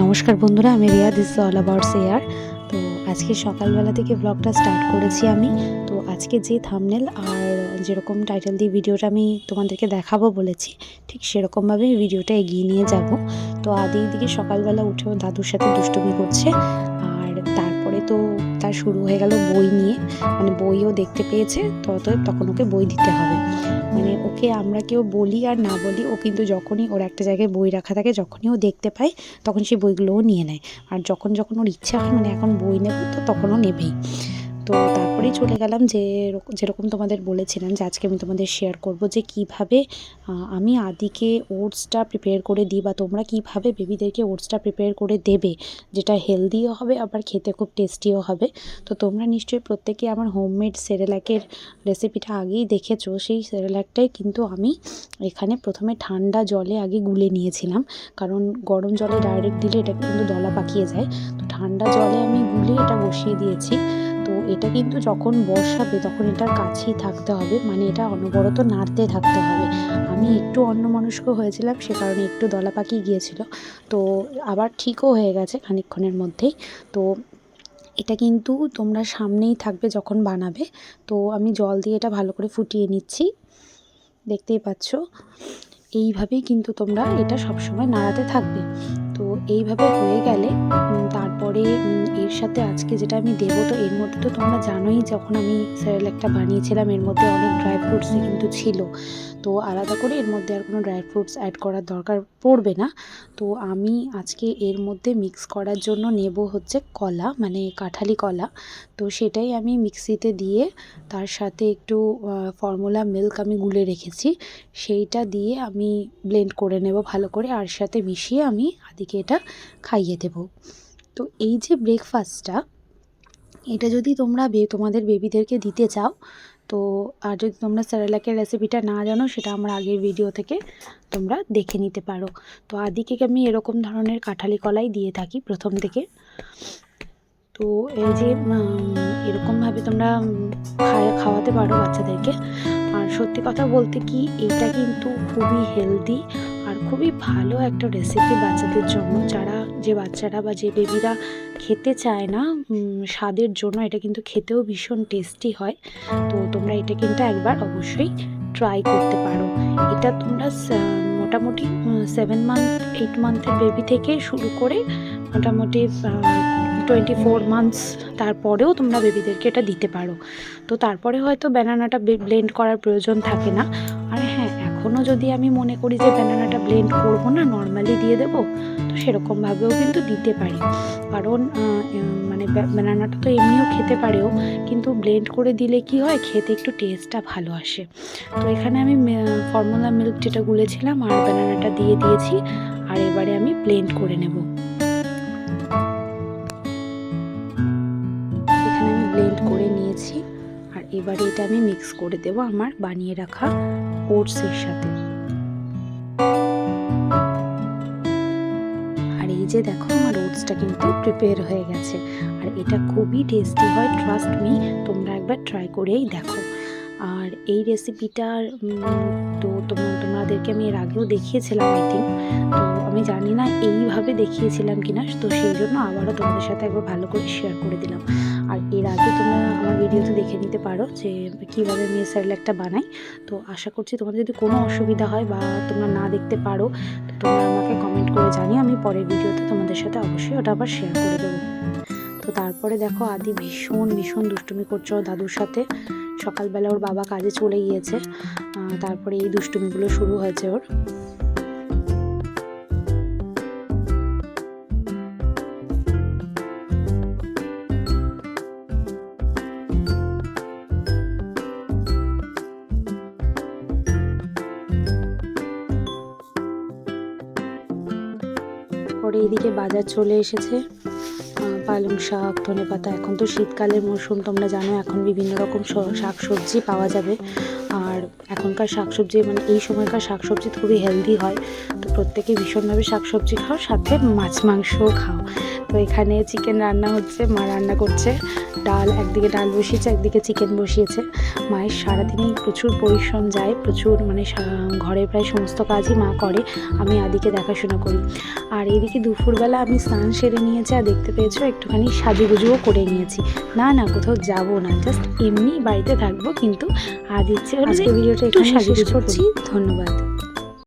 নমস্কার বন্ধুরা, আমি Riya this all about share তো আজকে সকালবেলা থেকে ব্লগটা স্টার্ট করেছি আমি। তো আজকে যে থামনেল আর যেরকম টাইটেল দিয়ে ভিডিওটা আমি তোমাদেরকে দেখাবো বলেছি, ঠিক সেরকমভাবে ভিডিওটা এগিয়ে নিয়ে যাব। তো আদি দিকে সকালবেলা উঠেও দাদুর সাথে দুষ্টুমি করছে। আর তো তার শুরু হয়ে গেল বই নিয়ে। মানে বইও দেখতে পেয়েছে তত তখন ওকে বই দিতে হবে। মানে ওকে আমরা কেউ বলি আর না বলি, ও কিন্তু যখনই ওর একটা জায়গায় বই রাখা থাকে, যখনই ও দেখতে পায়, তখন সেই বইগুলোও নিয়ে নেয়। আর যখন যখন ওর ইচ্ছা হয় মানে এখন বই নেব, তো তখনও নেবেই। তো তারপরেই চলে গেলাম যে যেরকম তোমাদের বলেছিলাম যে আজকে আমি তোমাদের শেয়ার করব যে কীভাবে আমি আদিকে ওটসটা প্রিপেয়ার করে দিই বা তোমরা কীভাবে বেবিদেরকে ওটসটা প্রিপেয়ার করে দেবে, যেটা হেলদিও হবে আবার খেতে খুব টেস্টিও হবে। তো তোমরা নিশ্চয়ই প্রত্যেকে আমার হোমমেড সেরেলাকের রেসিপিটা আগেই দেখেছ, সেই সেরেলাকটাই কিন্তু আমি এখানে প্রথমে ঠান্ডা জলে আগে গুলে নিয়েছিলাম, কারণ গরম জলে ডাইরেক্ট দিলে এটা কিন্তু দলা পাকিয়ে যায়। তো ঠান্ডা জলে আমি গুলে এটা বসিয়ে দিয়েছি। তো এটা কিন্তু যখন বসাবে তখন এটার কাছেই থাকতে হবে মানে এটা অনবরত নাড়তে থাকতে হবে। আমি একটু অন্যমনস্ক হয়েছিলাম, সে কারণে একটু দলা পাকিয়ে গিয়েছিল। তো আবার ঠিকও হয়ে গেছে খানিকক্ষণের মধ্যেই। তো এটা কিন্তু তোমরা সামনেই থাকবে যখন বানাবে। তো আমি জল দিয়ে এটা ভালো করে ফুটিয়ে নিচ্ছি। দেখতেই পাচ্ছ? এইভাবেই কিন্তু তোমরা এটা সবসময় নাড়াতে থাকবে। তো এইভাবে হয়ে গেলে তারপরে এর সাথে আজকে যেটা আমি দেবো, তো এর মধ্যে তো তোমরা জানোই যখন আমি স্যারেলাকটা বানিয়েছিলাম, এর মধ্যে অনেক ড্রাই ফ্রুটসই কিন্তু ছিল। তো আলাদা করে এর মধ্যে আর কোনো ড্রাই ফ্রুটস অ্যাড করার দরকার পড়বে না। তো আমি আজকে এর মধ্যে মিক্স করার জন্য নেব হচ্ছে কলা মানে কাঁঠালি কলা। তো সেটাই আমি মিক্সিতে দিয়ে, তার সাথে একটু ফর্মুলা মিল্ক আমি গুলে রেখেছি। সেইটা দিয়ে আমি ব্লেন্ড করে নেব ভালো করে, আর সাথে মিশিয়ে আমি আদিকে এটা খাইয়ে দেব। তো এই যে ব্রেকফাস্টটা এটা যদি তোমরা তোমাদের বেবিদেরকে দিতে চাও, তো আর যদি তোমরা স্যারেলাকের রেসিপিটা না জানো, সেটা আমার আগের ভিডিও থেকে তোমরা দেখে নিতে পারো। তো আদিকে আমি এরকম ধরনের কাঁঠালি কলাই দিয়ে থাকি প্রথম থেকে। তো এই যে এরকমভাবে তোমরা খাওয়াতে পারো বাচ্চাদেরকে। আর সত্যি কথা বলতে কি এটা কিন্তু খুবই হেলদি খুবই ভালো একটা রেসিপি বাচ্চাদের জন্য। যারা, যে বাচ্চারা বা যে বেবিরা খেতে চায় না স্বাদের জন্য এটা কিন্তু খেতেও ভীষণ টেস্টি হয়। তো তোমরা এটা কিন্তু একবার অবশ্যই ট্রাই করতে পারো। এটা তোমরা মোটামুটি সেভেন মান্থ এইট মান্থের বেবি থেকে শুরু করে মোটামুটি টোয়েন্টি ফোর মান্থস তারপরেও তোমরা বেবিদেরকে এটা দিতে পারো। তো তারপরে হয়তো ব্যানানাটা ব্লেন্ড করার প্রয়োজন থাকে না। এখনও যদি আমি মনে করি যে ব্যানানাটা ব্লেন্ড করব না নর্মালি দিয়ে দেবো, তো সেরকমভাবেও কিন্তু দিতে পারি। কারণ মানে ব্যানানাটা তো এমনিও খেতে পারেও, কিন্তু ব্লেন্ড করে দিলে কি হয়, খেতে একটু টেস্টটা ভালো আসে। তো এখানে আমি ফর্মুলা মিল্ক যেটা গুলেছিলাম, আর ব্যানানাটা দিয়ে দিয়েছি, আর এবারে আমি ব্লেন্ড করে নেব। এখানে আমি ব্লেন্ড করে নিয়েছি, আর এবারে এটা আমি মিক্স করে দেব আমার বানিয়ে রাখা ওটসের সাথে। আর এই যে দেখো আমার ওটসটা কিন্তু প্রিপেয়ার হয়ে গেছে। আর এটা খুবই টেস্টি হয় ট্রাস্ট মি তোমরা একবার ট্রাই করেই দেখো। আর এই রেসিপিটার তো তোমার তোমাদেরকে আমি এর আগেও দেখিয়েছিলাম আই থিঙ্ক তো আমি জানি না এইভাবে দেখিয়েছিলাম কিনা, তো সেই জন্য আবারও তোমাদের সাথে একবার ভালো করে শেয়ার করে দিলাম। আর এর আগে তোমরা আমার ভিডিওতে দেখে নিতে পারো যে কীভাবে আমি স্যারেলাকটা বানাই। তো আশা করছি তোমাদের যদি কোনো অসুবিধা হয় বা তোমরা না দেখতে পারো, তো তোমরা আমাকে কমেন্ট করে জানিও, আমি পরের ভিডিওতে তোমাদের সাথে অবশ্যই ওটা আবার শেয়ার করে দেবো। তো তারপরে দেখো আদি ভীষণ ভীষণ দুষ্টুমি করছে দাদুর সাথে। সকালবেলা ওর বাবা কাজে চলে গিয়েছে তারপরে এই দুষ্টুমিগুলো শুরু হয়েছে ওর। পরে এদিকে বাজার চলে এসেছে। পালং শাক, ধনে পাতা। এখন তো শীতকালের মরশুম, তোমরা জানো, এখন বিভিন্ন রকম শাক সবজি পাওয়া যাবে। আর এখনকার শাকসবজি মানে এই সময়কার শাকসবজি খুবই হেলদি হয়। তো প্রত্যেকে ভীষণভাবে শাকসবজি খাও, সাথে মাছ মাংসও খাও। তো এখানে চিকেন রান্না হচ্ছে, মা রান্না করছে। ডাল, একদিকে ডাল বসিয়েছে, একদিকে চিকেন বসিয়েছে। মায়ের সারাদিনেই প্রচুর পরিশ্রম যায়, প্রচুর মানে ঘরের প্রায় সমস্ত কাজই মা করে, আমি আদিকে দেখাশোনা করি। আর এদিকে দুপুরবেলা আমি স্নান সেরে নিয়েছি, আর দেখতে পেয়েছ একটুখানি সাজুগুজুও করে নিয়েছি। না না, কোথাও যাব না জাস্ট এমনি বাড়িতে থাকব, কিন্তু আজ ইচ্ছে ভিডিওটা একটু শেষ করছি। ধন্যবাদ।